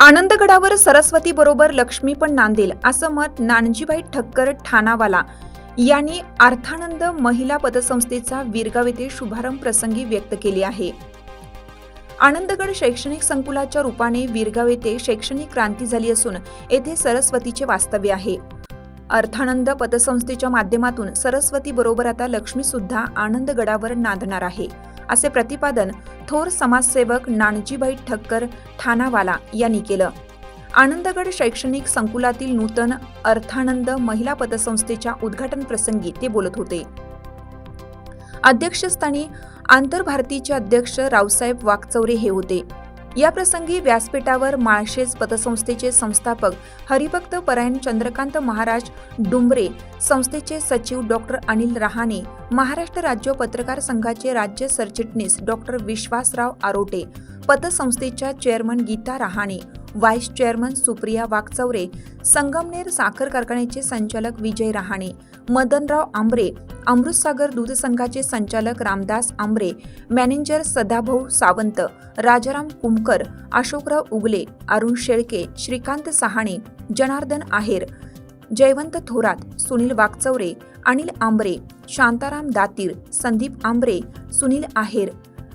आनंदगडावर सरस्वती बरोबर लक्ष्मी पण नांदेल असं मत नानजीबाई ठक्कर ठाणावाला. यांनी अर्थानंद महिला पतसंस्थेचा वीरगाव येथे शुभारंभ प्रसंगी व्यक्त केले आहे. आनंदगड शैक्षणिक संकुलाच्या रूपाने वीरगाव येथे शैक्षणिक क्रांती झाली असून येथे सरस्वतीचे वास्तव्य आहे. अर्थानंद पतसंस्थेच्या माध्यमातून सरस्वती बरोबर आता लक्ष्मी सुद्धा आनंदगडावर नांदणार आहे. असे प्रतिपादन थोर समाजसेवक नानजीबाई ठक्कर ठाणावाला यांनी केलं. आनंदगड शैक्षणिक संकुलातील नूतन अर्थानंद महिला पतसंस्थेच्या उद्घाटन प्रसंगी ते बोलत होते. अध्यक्षस्थानी आंतरभारतीचे अध्यक्ष रावसाहेब वाकचौरे हे होते. या प्रसंगी व्यासपीठावर माळशेज पतसंस्थेचे संस्थापक हरिभक्त परायण चंद्रकांत महाराज डुंबरे संस्थेचे सचिव डॉक्टर अनिल रहाणे महाराष्ट्र राज्य पत्रकार संघाचे राज्य सरचिटणीस doctor Vishwasrao Arote पतसंस्थेच्या chairman Geeta Rahane vice chairman Supriya Wakchaure Sangamner साखर कारखान्याचे संचालक विजय रहाणे मदनराव आंबरे अमृतसागर दूध संघाचे संचालक रामदास आंबरे मॅनेजर सदाभाऊ सावंत राजाराम कुमकर अशोकराव उगले अरुण शेळके श्रीकांत सहाणे जनार्दन आहेर जयवंत थोरात सुनील वाकचौरे अनिल आंबरे शांताराम दातीर संदीप आंबरे सुनील आहेर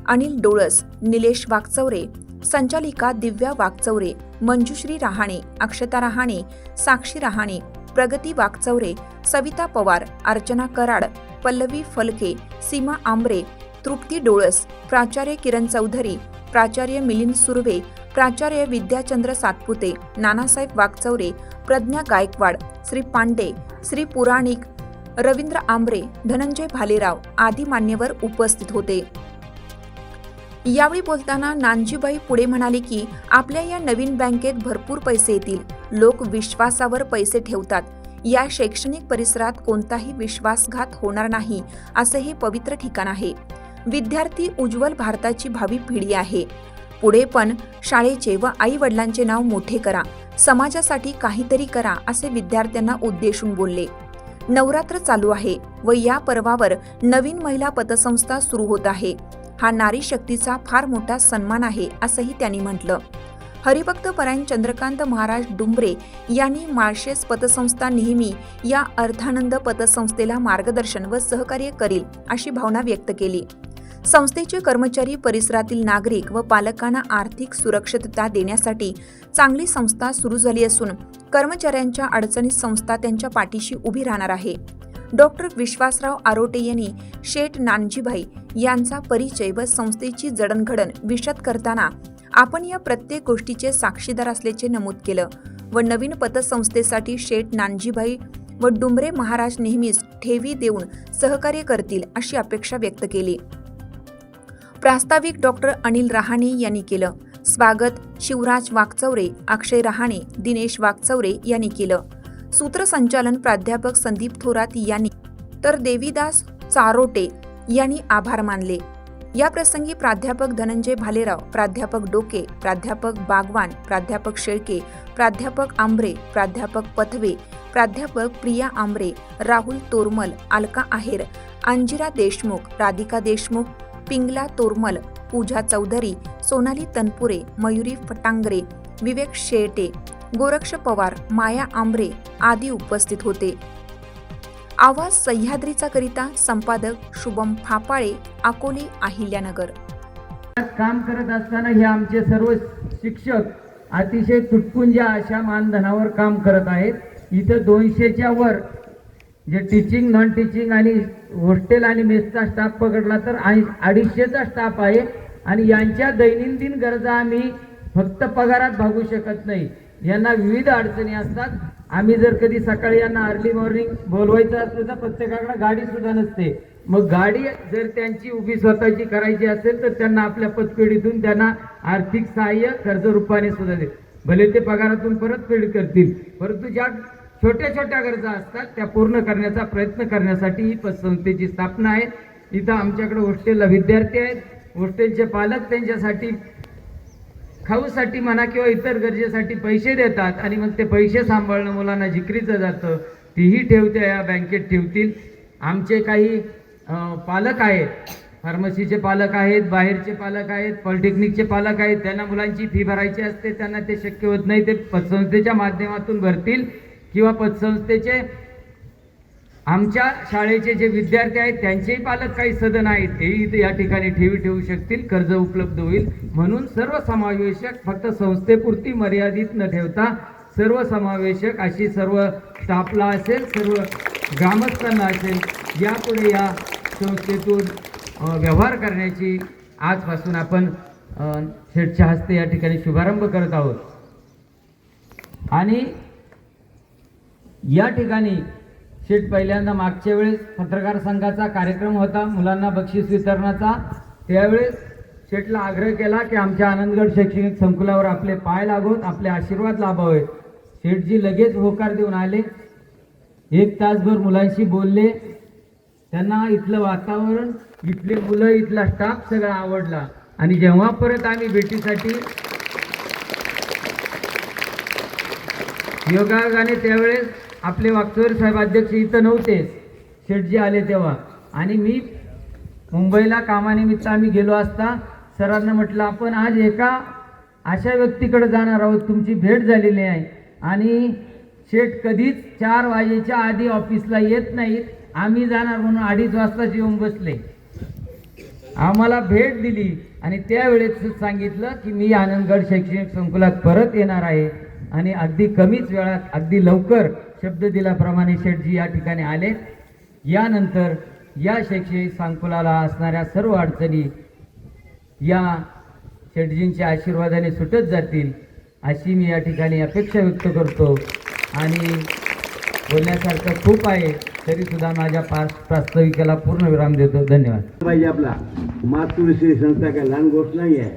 अनिल डोळस निलेश वाकचौरे संचालिका दिव्या वाकचौरे मंजुश्री रहाणे अक्षता रहाणे साक्षी रहाणे प्रगती वाकचौरे सविता पवार अर्चना कराड पल्लवी फलके सीमा आंबरे तृप्ती डोळस प्राचार्य किरण चौधरी प्राचार्य मिलिंद सुर्वे प्राचार्य विद्याचंद्र सातपुते नानासाहेब वाकचौरे प्रज्ञा गायकवाड श्री पांडे श्री पुराणिक रवींद्र आंबरे धनंजय भालेराव आदी मान्यवर उपस्थित होते. यावेळी बोलताना नानजीबाई पुढे म्हणाले की आपल्या या नवीन बँकेत भरपूर पैसे येतील. लोक विश्वासावर पैसे ठेवतात. या शैक्षणिक परिसरात कोणताही विश्वासघात होणार नाही असे हे पवित्र ठिकाण आहे. विद्यार्थी उज्ज्वल भारताची भावी पिढी आहे. पुढे पण शाळेचे व आई वडिलांचे नाव मोठे करा. समाजासाठी काहीतरी करा असे विद्यार्थ्यांना उद्देशून बोलले. नवरात्र चालू आहे व या पर्वावर नवीन महिला पतसंस्था सुरू होत आहे. हा नारी शक्तीचा फार मोठा सन्मान आहे असंही त्यांनी म्हटलं. हरिभक्त परायण चंद्रकांत महाराज डुंबरे यांनी माळशेस पतसंस्था नेहमी या अर्थानंद पतसंस्थेला मार्गदर्शन व सहकार्य करील अशी भावना व्यक्त केली. संस्थेचे कर्मचारी परिसरातील नागरिक व पालकांना आर्थिक सुरक्षितता देण्यासाठी चांगली संस्था सुरू झाली असून कर्मचाऱ्यांच्या अडचणीत संस्था त्यांच्या पाठीशी उभी राहणार आहे. डॉक्टर विश्वासराव आरोटे यांनी शेठ नानजीभाई यांचा परिचय व संस्थेची जडणघडण विशद करताना आपण या प्रत्येक गोष्टीचे साक्षीदार असल्याचे नमूद केलं व नवीन पतसंस्थेसाठी शेठ नानजीभाई व डुंबरे महाराज नेहमीच ठेवी देऊन सहकार्य करतील अशी अपेक्षा व्यक्त केली. प्रास्ताविक डॉक्टर अनिल रहाणे यांनी केलं. स्वागत शिवराज वाकचौरे अक्षय रहाणे दिनेश वाकचौरे यांनी केलं. सूत्रसंचालन प्राध्यापक संदीप थोरात यांनी तर देवीदास चारोटे यांनी आभार मानले. या प्रसंगी प्राध्यापक धनंजय भालेराव प्राध्यापक डोके प्राध्यापक बागवान प्राध्यापक शेळके प्राध्यापक आंब्रे प्राध्यापक पथवे प्राध्यापक प्रिया आंब्रे राहुल तोरमल अलका आहेर अंजिरा देशमुख राधिका देशमुख पिंगला तोरमल पूजा चौधरी सोनाली तनपुरे मयुरी फटांगरे विवेक शेळटे गोरक्ष पवार माया आंबरे आदी उपस्थित होते. आवाज सह्याद्रीचा करिता संपादक शुभम फापाळे अकोले अहिल्यानगर. काम करत असताना हे आमचे सर्व शिक्षक अतिशय तुटपुंजा अशा मानधनावर काम करत आहेत इथं दोनशेच्या वर जे टीचिंग नॉन टीचिंग आणि हॉस्टेल आणि मेसचा स्टाफ पकडला तर अडीचशेचा स्टाफ आहे आणि यांच्या दैनंदिन गरजा आम्ही फक्त पगारात भागू शकत नाही. यांना विविध अडचणी असतात. आम्ही जर कधी सकाळी यांना अर्ली मॉर्निंग बोलवायचं असलं तर प्रत्येकाकडे गाडी सुद्धा नसते. मग गाडी जर त्यांची उभी स्वतःची करायची असेल तर त्यांना आपल्या पतपेढीतून त्यांना आर्थिक सहाय्य कर्ज रूपाने सुद्धा दे. भले ते पगारातून परतफेड करतील परंतु ज्या छोट्या छोट्या गरजा असतात त्या पूर्ण करण्याचा प्रयत्न करण्यासाठी ही पतसंस्थेची स्थापना आहे. इथं आमच्याकडे हॉस्टेलला विद्यार्थी आहेत. हॉस्टेलचे पालक त्यांच्यासाठी खाऊसाठी म्हणा किंवा इतर गरजेसाठी पैसे देतात आणि मग ते पैसे सांभाळणं मुलांना जिकरीचं जातं तीही ठेवते या बँकेत ठेवतील. आमचे काही पालक आहेत. फार्मसीचे पालक आहेत बाहेरचे पालक आहेत पॉलिटेक्निकचे पालक आहेत. त्यांना मुलांची फी भरायची असते त्यांना ते शक्य होत नाही ते पतसंस्थेच्या माध्यमातून भरतील किंवा पतसंस्थेचे आमच्या शाळेचे जे विद्यार्थी आहेत त्यांचेही पालक काही सदन आहेत तेही इथे या ठिकाणी ठेवी ठेवू शकतील कर्ज उपलब्ध होईल. म्हणून सर्वसमावेशक फक्त संस्थेपुरती मर्यादित न ठेवता सर्वसमावेशक अशी सर्व स्टाफला असेल सर्व ग्रामस्थांना असेल यापुढे या संस्थेतून व्यवहार करण्याची आजपासून आपण शेठच्या हस्ते या ठिकाणी शुभारंभ करत आहोत. आणि या ठिकाणी शेठ पहिल्यांदा मागच्या वेळेस पत्रकार संघाचा कार्यक्रम होता मुलांना बक्षीस वितरणाचा. त्यावेळेस शेठला आग्रह केला की आमच्या आनंदगड शैक्षणिक संकुलावर आपले पाय लागोत आपले आशीर्वाद लाभावे. शेठजी लगेच होकार देऊन आले. एक तासभर मुलांशी बोलले. त्यांना इथलं वातावरण इथले मुलं इथला स्टाफ सगळा आवडला. आणि जेव्हा परत आम्ही भेटीसाठी योगायोगाने त्यावेळेस आपले वागचोर साहेब अध्यक्ष इथं नव्हतेच शेठजी आले तेव्हा. आणि मी मुंबईला कामानिमित्त आम्ही गेलो असता सरांना म्हटलं आपण आज एका अशा व्यक्तीकडे जाणार आहोत. तुमची भेट झालेली आहे. आणि शेठ कधीच चार वाजेच्या आधी ऑफिसला येत नाहीत. आम्ही जाणार म्हणून अडीच वाजताच येऊन बसले. आम्हाला भेट दिली आणि त्यावेळेस सांगितलं की मी आनंदगड शैक्षणिक संकुलात परत येणार आहे. आणि अगदी कमीच वेळात अगदी लवकर शब्द दिल्याप्रमाणे शेठजी या ठिकाणी आले. यानंतर या शैक्षणिक संकुलाला असणाऱ्या सर्व अडचणी या शेठजींच्या आशीर्वादाने सुटत जातील अशी मी या ठिकाणी अपेक्षा व्यक्त करतो. आणि बोलण्यासारखं खूप आहे तरी सुद्धा माझ्या पास प्रास्ताविकेला पूर्ण विराम देतो. धन्यवाद. पाहिजे आपला मातृश्री संस्था काय लहान गोष्ट नाही आहे.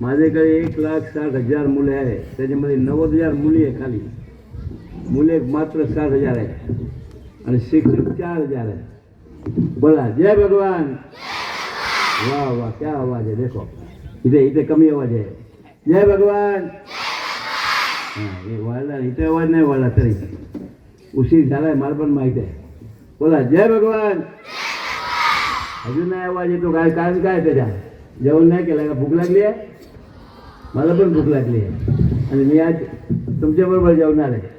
माझ्याकडे एक लाख साठ हजार मुले आहे त्याच्यामध्ये नव्वद हजार मुली आहे खाली. मुले मात्र सात हजार आहे आणि शिक्षक चार हजार आहे बोला जय भगवान. वा वा क्या आवाज आहे देखो. इथे इथे कमी आवाज आहे. जय भगवान. हां हे वाढला इथे आवाज नाही वाढला तरी. उशीर झालाय मला पण माहीत आहे. बोला जय भगवान. अजून नाही आवाज येतो काय कारण काय त्याच्या जेवण नाही केलं का? भूक लागली आहे? मला पण भूक लागली आहे. आणि मी आज तुमच्याबरोबर जेवणार आहे.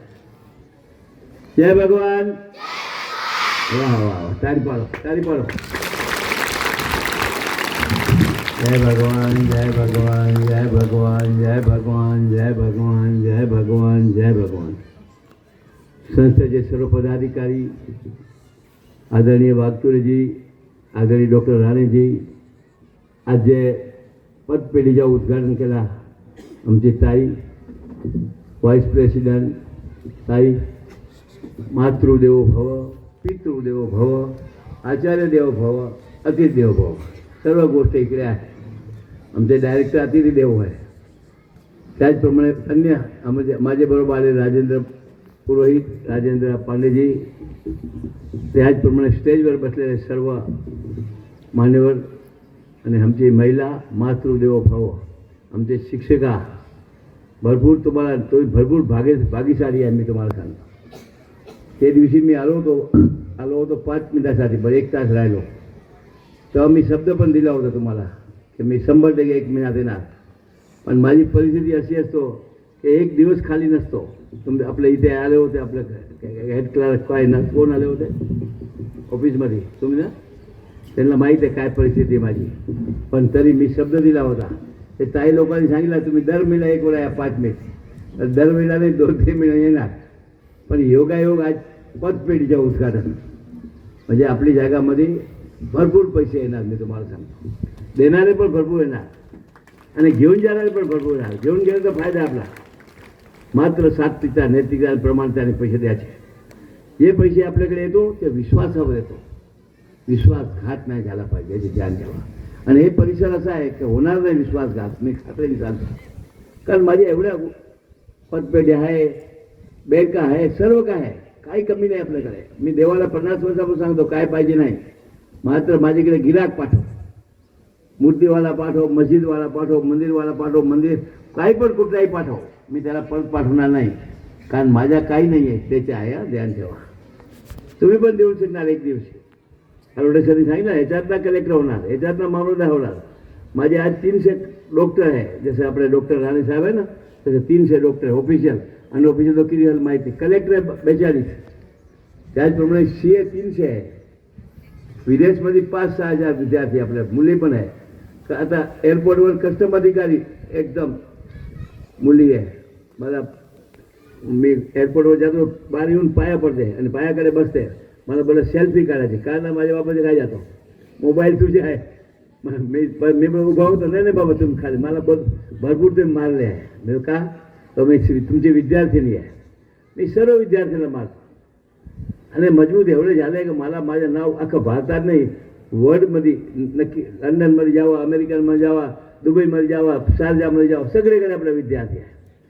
जय भगवान। वा वा वा तारी पाडो तारी पाडो जय भगवान जय भगवान जय भगवान जय भगवान जय भगवान जय भगवान जय भगवान। संस्थेचे सर्व पदाधिकारी आदरणीय वागचुरेजी आदरणीय डॉक्टर राणेजी आज जे पतपेढीचं उद्घाटन केला आमची ताई व्हाईस प्रेसिडेंट ताई मातृदेवो भव पितृदेवो भव आचार्य देव भव अतिथी देवो भव. सर्व गोष्ट इकडे आहे. आमचे डायरेक्टर अतिथी देव आहे. त्याचप्रमाणे अन्य म्हणजे माझ्याबरोबर आले राजेंद्र पुरोहित राजेंद्र पांडेजी. त्याचप्रमाणे स्टेजवर बसलेले सर्व मान्यवर आणि आमची महिला मातृदेवो भव. आमचे शिक्षिका. भरपूर तुम्हाला तो भरपूर भागे भागीशाली आहे मी तुम्हाला सांगतो. ते दिवशी मी आलो होतो आलो होतो पाच मिनिटासाठी बरं एक तास राहिलो. तेव्हा मी शब्द पण दिला होता तुम्हाला की मी शंभर टक्के एक महिना येणार. पण माझी परिस्थिती अशी असतो की एक दिवस खाली नसतो. तुम आपल्या इथे आले होते आपल्या हेड क्लार्क काय ना कोण आले होते? ऑफिसमध्ये तुम्ही ना? त्यांना माहीत आहे काय परिस्थिती आहे माझी. पण तरी मी शब्द दिला होता. ते ताई लोकांनी सांगितलं तुम्ही दर महिना एक वेळा या पाच मिनिट. तर दर महिना नाही दोन तीन महिने येणार. पण योगायोग आज पतपेढीच्या उद्घाटन. म्हणजे आपली जागामध्ये भरपूर पैसे येणार मी तुम्हाला सांगतो. देणारे पण भरपूर येणार. आणि घेऊन जाणारे पण भरपूर येणार. घेऊन गेले तर फायदा आपला. मात्र सात्विकता नैतिकता प्रमाण त्याने पैसे द्यायचे. जे पैसे आपल्याकडे येतो ते विश्वासावर येतो. विश्वासघात नाही झाला पाहिजे याची ध्यान ठेवा. आणि हे परिसर असा आहे की होणार नाही विश्वासघात. मी खात्री सांगतो. कारण माझ्या एवढ्या पतपेढ्या आहे बँका आहे? सर्व काय आहे? काही कमी नाही आपल्याकडे. मी देवाला पन्नास वर्षापासून सांगतो काय पाहिजे नाही. मात्र माझ्याकडे गिराक पाठव. मूर्तीवाला पाठव मस्जिदवाला पाठव मंदिरवाला पाठव मंदिर काही पण कुठलाही पाठव. मी त्याला परत पाठवणार नाही. कारण माझ्या काही नाही आहे. त्याचे आहे हा, ध्यान ठेवा. तुम्ही पण देऊ शकणार एक दिवशी. हरवडेश्वरी सांगितलं ह्याच्यातला कलेक्टर होणार ह्याच्यातला मामलदार होणार. माझे आज तीनशे डॉक्टर आहे. जसं आपले डॉक्टर राणे साहेब आहे ना त्याचे तीनशे डॉक्टर ऑफिशियल आणि ऑफिशियल तो किती झालं माहिती कलेक्टर आहे बेचाळीस त्याचप्रमाणे सी ए तीनशे आहे विदेशमध्ये पाच सहा हजार विद्यार्थी आपल्या मुली पण आहे का आता एअरपोर्टवर कस्टम अधिकारी एकदम मुली आहे मला मी एअरपोर्टवर जातो बाहेर येऊन पाया पडते आणि पायाकडे बसते मला बोला सेल्फी काढायची कारण माझ्या बाबाचे काय जातो मोबाईल तुझे आहे म- मी प- मी पण उभा होतो नाही नाही बाबा तुम्ही खाली मला बोल भरपूर तुम्ही मारले आहे मी का तर मी तुमची विद्यार्थिनी आहे मी सर्व विद्यार्थ्यांना मारतो आणि मजबूत एवढे झाले की मला माझं नाव अख्खं भारतात नाही वर्ल्डमध्ये नक्की लंडनमध्ये जावं अमेरिकनमध्ये जावा दुबईमध्ये जावा शारजामध्ये जावं सगळीकडे आपला विद्यार्थी आहे